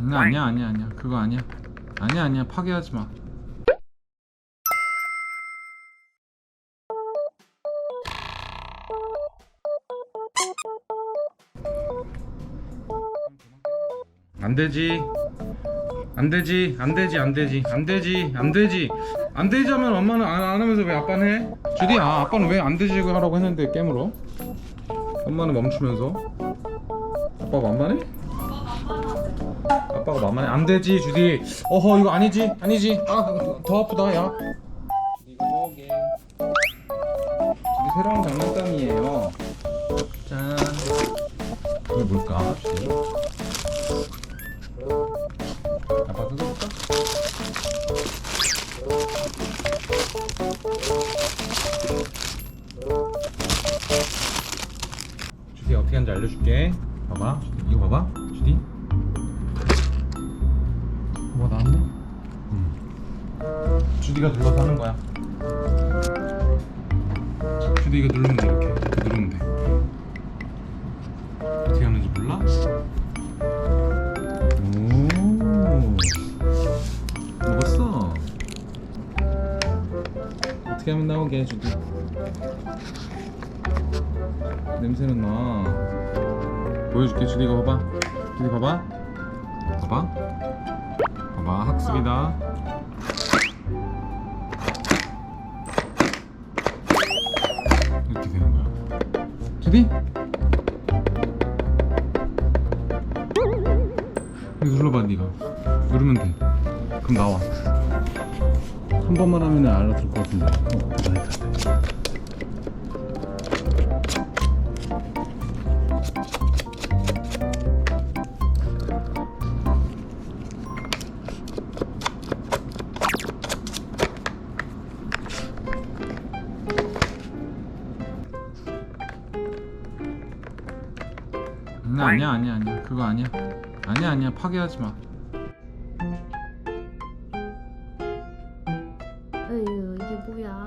응, 아니야 아니야 아니야. 그거 아니야. 아니야 아니야. 파괴하지 마. 안되지. 안되지. 안되지 안되지. 안되지 안되지. 안되지 하면 엄마는 안, 안 하면서 왜 아빠는 해? 주디 아 아빠는 왜 안되지 하라고 했는데 깨물어 엄마는 멈추면서? 아빠가 만만해? 아빠가 만만해. 안 되지 주디. 어허 이거 아니지? 아니지? 아 더 아프다 야. 이거 먹게 주디 새로운 장난감이에요. 짠. 이게 뭘까 주디? 아빠 뜯어볼까? 주디 어떻게 하는지 알려줄게. 봐봐. 주디, 이거 봐봐 주디 주디가 눌러서 하는 거야. 주디 이거 누르면 돼 이렇게 이렇게 누르면 돼. 어떻게 하는지 몰라? 오. 먹었어. 어떻게 하면 나오게 해, 주디? 냄새는 나. 보여줄게 주디 이거 봐봐. 주디 봐봐. 봐봐. 봐봐 학습이다 이거 눌러봐 네가. 누르면 돼. 그럼 나와. 한 번만 하면 알아들 것 같은데. 어, 많이 네, 아니야 아니야 아니야 아니야. 그거 아니야. 아니야 아니야. 파괴하지 마. 에휴 이게 뭐야.